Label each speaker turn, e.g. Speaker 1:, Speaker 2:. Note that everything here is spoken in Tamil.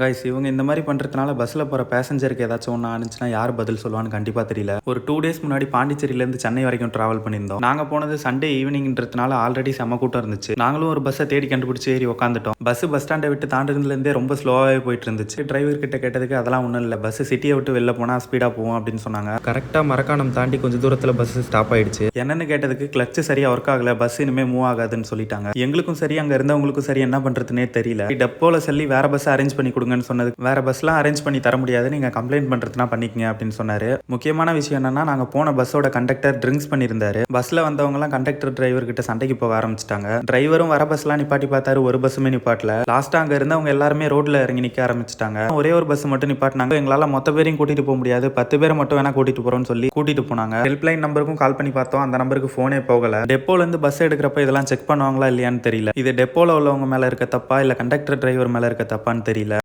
Speaker 1: கைஸ் இவங்க இந்த மாதிரி பண்ணுறதுனால பஸ்ஸில் போகிற பேசஞ்சருக்கு ஏதாச்சும் ஒன்று ஆனிச்சுன்னா யார் பதில் சொல்லுவான்னு கண்டிப்பாக தெரியல. ஒரு டூ டேஸ் முன்னாடி பாண்டிச்சேரியிலேருந்து சென்னை வரைக்கும் ட்ராவல் பண்ணியிருந்தோம். நாங்கள் போனது சண்டே ஈவினிங்ன்றதுனால ஆல்ரெடி செம்ம கூட்டம் இருந்துச்சு. நாங்களும் ஒரு பஸ்ஸை தேடி கண்டுபிடிச்சி ஏறி உட்காந்துட்டோம் பஸ் பஸ் ஸ்டாண்டை விட்டு தாண்டிருந்துலேருந்தே ரொம்ப ஸ்லோவாகவே போயிட்டு இருந்துச்சு. டிரைவர் கிட்ட கேட்டதுக்கு அதெல்லாம் ஒன்றும் இல்லை. பஸ் சிட்டியை விட்டு வெளில போனால் ஸ்பீடாக போவோம் அப்படின்னு சொன்னாங்க. கரெக்டாக மரக்காணம் தாண்டி கொஞ்சம் தூரத்தில் பஸ் ஸ்டாப் ஆயிடுச்சு. என்னன்னு கேட்டதுக்கு கிளச்சு சரியாக ஒர்க் ஆகல. பஸ் இனிமேல் மூவ் ஆகாதுன்னு சொல்லிட்டாங்க. எங்களுக்கும் சரி அங்கே இருந்தவங்களுக்கும் சரி என்ன பண்ணுறதுனே தெரியல. டெப்போல சொல்லி வேற பஸ் அரேஞ்ச் பண்ணி கொடுங்கன்னு சொன்னது. வேற பஸ்லாம் அரேஞ்ச் பண்ணி தர முடியாது. நீங்க கம்ப்ளைண்ட் பண்றதுனா பண்ணிக்கங்க அப்படின்னு சொன்னாரு. முக்கியமான விஷயம் என்னன்னா நாங்க போன பஸ்ஸோட கண்டக்டர் ட்ரிங்க்ஸ் பண்ணியிருந்தாரு. பஸ்ல வந்தவங்க எல்லாம் கண்டக்டர் டிரைவர் கிட்ட சண்டைக்கு போக ஆரம்பிச்சிட்டாங்க. டிரைவரும் வர பஸ்லாம் நிப்பாட்டி பார்த்தாரு. ஒரு பஸ்ஸுமே நிப்பாட்டல. லாஸ்டா அங்க இருந்தவங்க எல்லாருமே ரோட்ல இறங்கி நிக்க ஆரம்பிச்சிட்டாங்க. ஒரே ஒரு பஸ் மட்டும் நிப்பாட்டினாங்க. எங்களால மொத்த பேரையும் கூட்டிட்டு போக முடியாது. பத்து பேரை மட்டும் வேணா கூட்டிட்டு போறோம்னு சொல்லி கூட்டிட்டு போனாங்க. ஹெல்ப்லைன் நம்பருக்கும் கால் பண்ணி பார்த்தோம். அந்த நம்பருக்கு போனே போகல. டெப்போல இருந்து பஸ் எடுக்கிறப்ப இதெல்லாம் செக் பண்ணுவாங்களா இல்லையான்னு தெரியல. இது டெப்போல உள்ளவங்க மேல இருக்க தப்பா? இல்ல கண்டக்டர் டிரைவர் மேல இருக்க தப்பான்னு தெரியல.